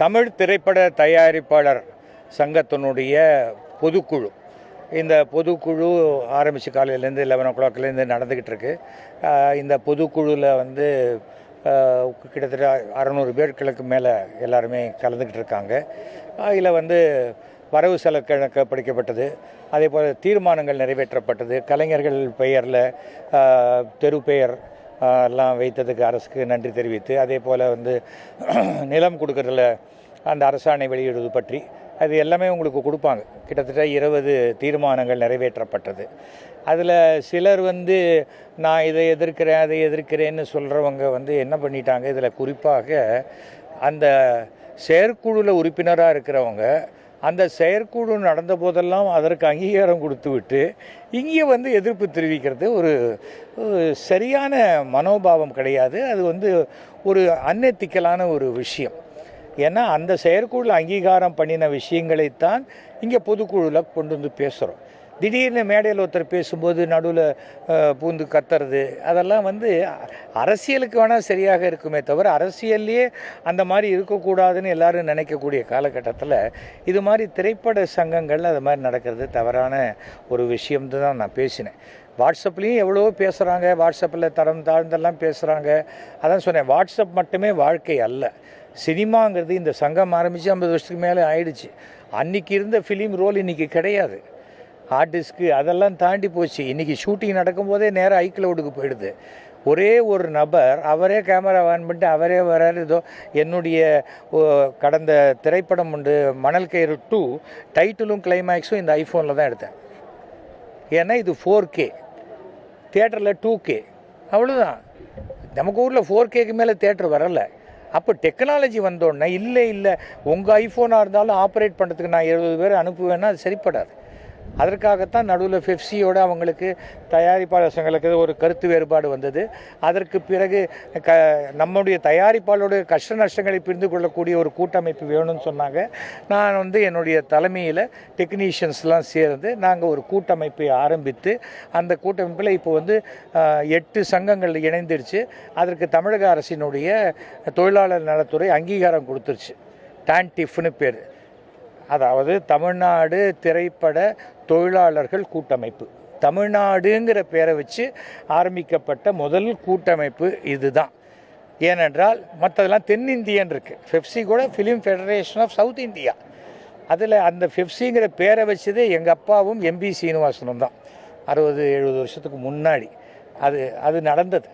தமிழ் திரைப்பட தயாரிப்பாளர் சங்கத்தினுடைய பொதுக்குழு. இந்த பொதுக்குழு ஆரம்பித்து காலையிலேருந்து லெவன் ஓ கிளாக்லேருந்து நடந்துக்கிட்டு இருக்கு இந்த பொதுக்குழுவில் வந்து கிட்டத்தட்ட அறநூறு பேர்களுக்கு மேலே எல்லாருமே கலந்துக்கிட்டு இருக்காங்க அதில் வந்து வரவு செலவு கணக்கு படிக்கப்பட்டது. அதே போல் தீர்மானங்கள் நிறைவேற்றப்பட்டது. கலைஞர்கள் பெயரில் தெரு பெயர் எல்லாம் வைத்ததுக்கு அரசுக்கு நன்றி தெரிவித்து அதே போல் வந்து நிலம் கொடுக்கறதுல அந்த அரசாணை வெளியிடுவது பற்றி அது எல்லாமே உங்களுக்கு கொடுப்பாங்க. கிட்டத்தட்ட இருபது தீர்மானங்கள் நிறைவேற்றப்பட்டது. அதில் சிலர் வந்து நான் இதை எதிர்க்கிறேன் அதை எதிர்க்கிறேன்னு சொல்கிறவங்க வந்து என்ன பண்ணிட்டாங்க? இதில் குறிப்பாக அந்த செயற்குழுவில் உறுப்பினராக இருக்கிறவங்க அந்த செயற்குழு நடந்த போதெல்லாம் அதற்கு அங்கீகாரம் கொடுத்து விட்டு இங்கே வந்து எதிர்ப்பு தெரிவிக்கிறது. ஒரு சரியான மனோபாவம் கிடையாது. அது வந்து ஒரு அன்னெத்திக்கலான ஒரு விஷயம். ஏன்னா அந்த செயற்குழு அங்கீகாரம் பண்ணின விஷயங்களைத்தான் இங்கே பொதுக்குழுவில் கொண்டு வந்து பேசுகிறோம் திடீர்னு மேடையில் ஒருத்தர் பேசும்போது நடுவில் பூந்து கத்துறது அதெல்லாம் வந்து அரசியலுக்கு வேணால் சரியாக இருக்குமே தவிர அரசியல்லையே அந்த மாதிரி இருக்கக்கூடாதுன்னு எல்லாரும் நினைக்கக்கூடிய காலகட்டத்தில் இது மாதிரி திரைப்பட சங்கங்கள் அது மாதிரி நடக்கிறது தவறான ஒரு விஷயம் தான் நான் பேசினேன். வாட்ஸ்அப்லேயும் எவ்வளவோ பேசுகிறாங்க வாட்ஸ்அப்பில் தரம் தாழ்ந்தெல்லாம் பேசுகிறாங்க அதான் சொன்னேன் வாட்ஸ்அப் மட்டுமே வாழ்க்கை அல்ல. சினிமாங்கிறது இந்த சங்கம் ஆரம்பித்து ஐம்பது வருஷத்துக்கு மேலே ஆயிடுச்சு. அன்றைக்கி இருந்த ஃபிலிம் ரோல் இன்றைக்கி கிடையாது. ஆர்டிஸ்ட்க்கு அதெல்லாம் தாண்டி போச்சு. இன்றைக்கி ஷூட்டிங் நடக்கும்போதே நேராக ஐக்ளவுடுக்கு போயிடுது. ஒரே ஒரு நபர் அவரே கேமரா ஆன் பண்ணிட்டு அவரே வராரு. ஏதோ என்னுடைய ஓ, கடந்த திரைப்படம் உண்டு மணல் கயிறு டூ டைட்டிலும் கிளைமேக்ஸும் இந்த ஐஃபோனில் தான் எடுத்தேன். ஏன்னா இது ஃபோர் கே தேட்டரில் டூ கே அவ்வளோதான் நமக்கு ஊரில் ஃபோர் கேக்கு மேலே தேட்டர் வரலை. அப்போ டெக்னாலஜி வந்தோடனே இல்லை இல்லை உங்கள் ஐஃபோனாக இருந்தாலும் ஆப்ரேட் பண்ணுறதுக்கு நான் எழுபது பேர் அனுப்புவேன்னா அது சரிப்படாது. அதற்காகத்தான் நடுவில் ஃபெஃப்சியோட அவங்களுக்கு தயாரிப்பாளர் சங்கங்களுக்கு ஒரு கருத்து வேறுபாடு வந்தது. அதற்கு பிறகு க நம்முடைய தயாரிப்பாளருடைய கஷ்ட நஷ்டங்களை புரிந்து கொள்ளக்கூடிய ஒரு கூட்டமைப்பு வேணும்னு சொன்னாங்க. நான் வந்து என்னுடைய தலைமையில் டெக்னீஷியன்ஸ்லாம் சேர்ந்து நாங்கள் ஒரு கூட்டமைப்பை ஆரம்பித்து அந்த கூட்டமைப்பில் இப்போ வந்து எட்டு சங்கங்கள் இணைந்துருச்சு. அதற்கு தமிழக அரசினுடைய தொழிலாளர் நலத்துறை அங்கீகாரம் கொடுத்துருச்சு. டான்டிஃப்னு பேர். அதாவது தமிழ்நாடு திரைப்பட தொழிலாளர்கள் கூட்டமைப்பு. தமிழ்நாடுங்கிற பேரை வச்சு ஆரம்பிக்கப்பட்ட முதல் கூட்டமைப்பு இதுதான். ஏனென்றால் மற்றதெல்லாம் தென்னிந்தியன் இருக்குது ஃபெஃப்சி கூட film federation of south India அதில் அந்த ஃபெஃப்சிங்கிற பேரை வச்சதே எங்கள் அப்பாவும் எம்பி சீனிவாசனும் தான். அறுபது எழுபது வருஷத்துக்கு முன்னாடி. அது அது நடந்தது.